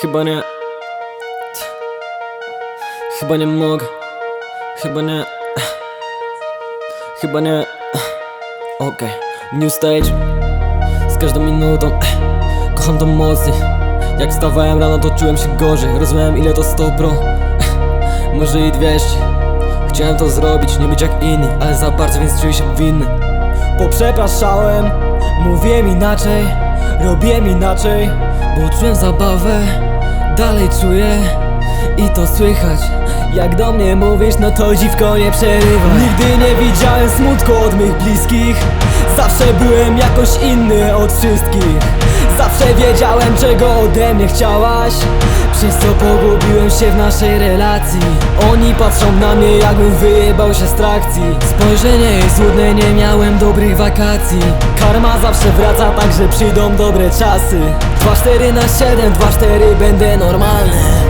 Chyba nie. Chyba nie mogę. Chyba nie. Chyba nie. Okej. New stage. Z każdą minutą. Kocham to mocniej. Jak wstawałem rano, to czułem się gorzej. Rozumiałem, ile to 100 pro. Może i 200. Chciałem to zrobić, nie być jak inni, ale za bardzo, więc czuję się winny. Poprzepraszałem, mówiłem inaczej, robiłem inaczej, bo czułem zabawę, dalej czuję i to słychać. Jak do mnie mówisz, no to dziwko nie przerywaj Nigdy nie widziałem smutku od mych bliskich. Zawsze byłem jakoś inny od wszystkich Zawsze wiedziałem czego ode mnie chciałaś. Przez co pogubiłem się w naszej relacji. Oni patrzą na mnie jakbym wyjebał się z trakcji. Spojrzenie jest złudne, nie miałem dobrych wakacji. Karma zawsze wraca, także przyjdą dobre czasy. 2-4 na 7, 2-4 będę normalny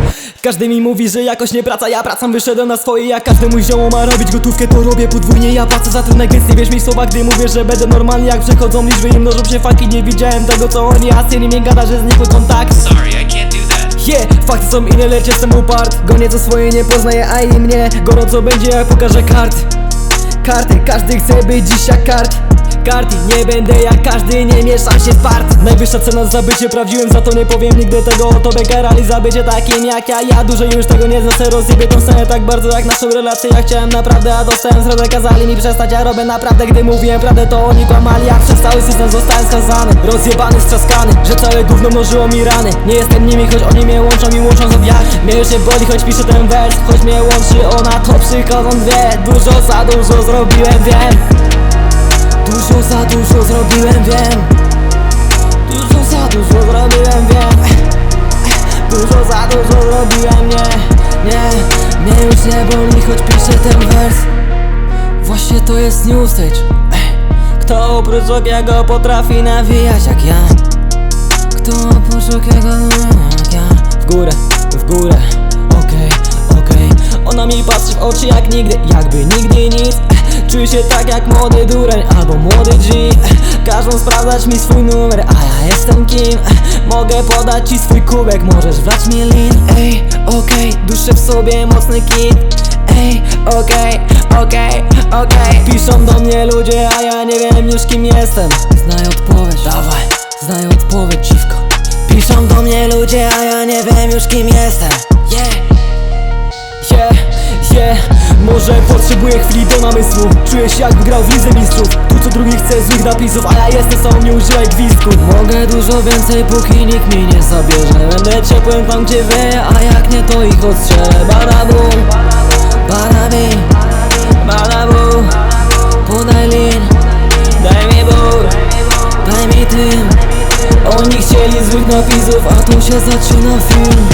każdy mi mówi, że jakoś nie praca, ja pracam wyszedłem na swoje. Jak każdy mój zioło ma robić gotówkę, to robię podwójnie. Ja płacę za trunek, więc nie wierz mi słowa, gdy mówię, że będę normalny Jak przechodzą liczby i mnożą się faki Nie widziałem tego, co oni, a z mi gada, że znikły kontakt Sorry, I can't do that. Yeah, fakty są inne, lecz jestem upart. Gonię co swoje, nie poznaję, a i mnie. Gorąco będzie, jak pokażę karty Karty, każdy chce być dziś jak kart Nie będę jak każdy, nie mieszam się w part Najwyższa cena za bycie prawdziwym, za to nie powiem nigdy tego O tobie. Karali za bycie takim jak ja. Ja dłużej już tego nie znoszę, rozjebie tą scenę tak bardzo jak naszą relację. Ja chciałem naprawdę, a dostałem zradę, kazali mi przestać. Ja robię naprawdę, gdy mówiłem prawdę, to oni kłamali. Jak przez cały system zostałem skazany Rozjebany, strzaskany, że całe gówno mnożyło mi rany. Nie jestem nimi, choć oni mnie łączą i łączą zodiaki Mnie już nie boli, choć piszę ten wers Choć mnie łączy ona, to przychodzą dwie Dużo za dużo zrobiłem, wiem Dużo za dużo zrobiłem, wiem. Dużo za dużo zrobiłem, wiem. Dużo za dużo zrobiłem, nie, nie Mnie już nie boli, choć piszę ten wers. Właśnie to jest new stage Kto oprócz Okiego potrafi nawijać jak ja? Kto oprócz Okiego jak ja? W górę, w górę, okej, okej. Ona mi patrzy w oczy jak nigdy, jakby nigdy nic Czuję się tak jak młody dureń albo młody G Każą sprawdzać mi swój numer, a ja jestem kim. Mogę podać ci swój kubek, możesz wlać mi lin. Ej, okej, duszę w sobie mocny kit Ej, okej, okej, okej. Piszą do mnie ludzie, a ja nie wiem już kim jestem. Znaj odpowiedź, dawaj, znaj odpowiedź dziwko. Piszą do mnie ludzie, a ja nie wiem już kim jestem Może potrzebuję chwili do namysłu. Czuję się jakby grał w Lidze Mistrzów. Tu co drugi chce złych napisów A ja jestem sam, nie używaj gwizdku. Mogę dużo więcej, póki nikt mi nie zabierze. Będę ciepłem tam gdzie wy, a jak nie to ich odstrzelę Badabu, badabi, badabu Podaj lin, daj mi ból, daj mi tym. Oni chcieli złych napisów, a tu się zaczyna film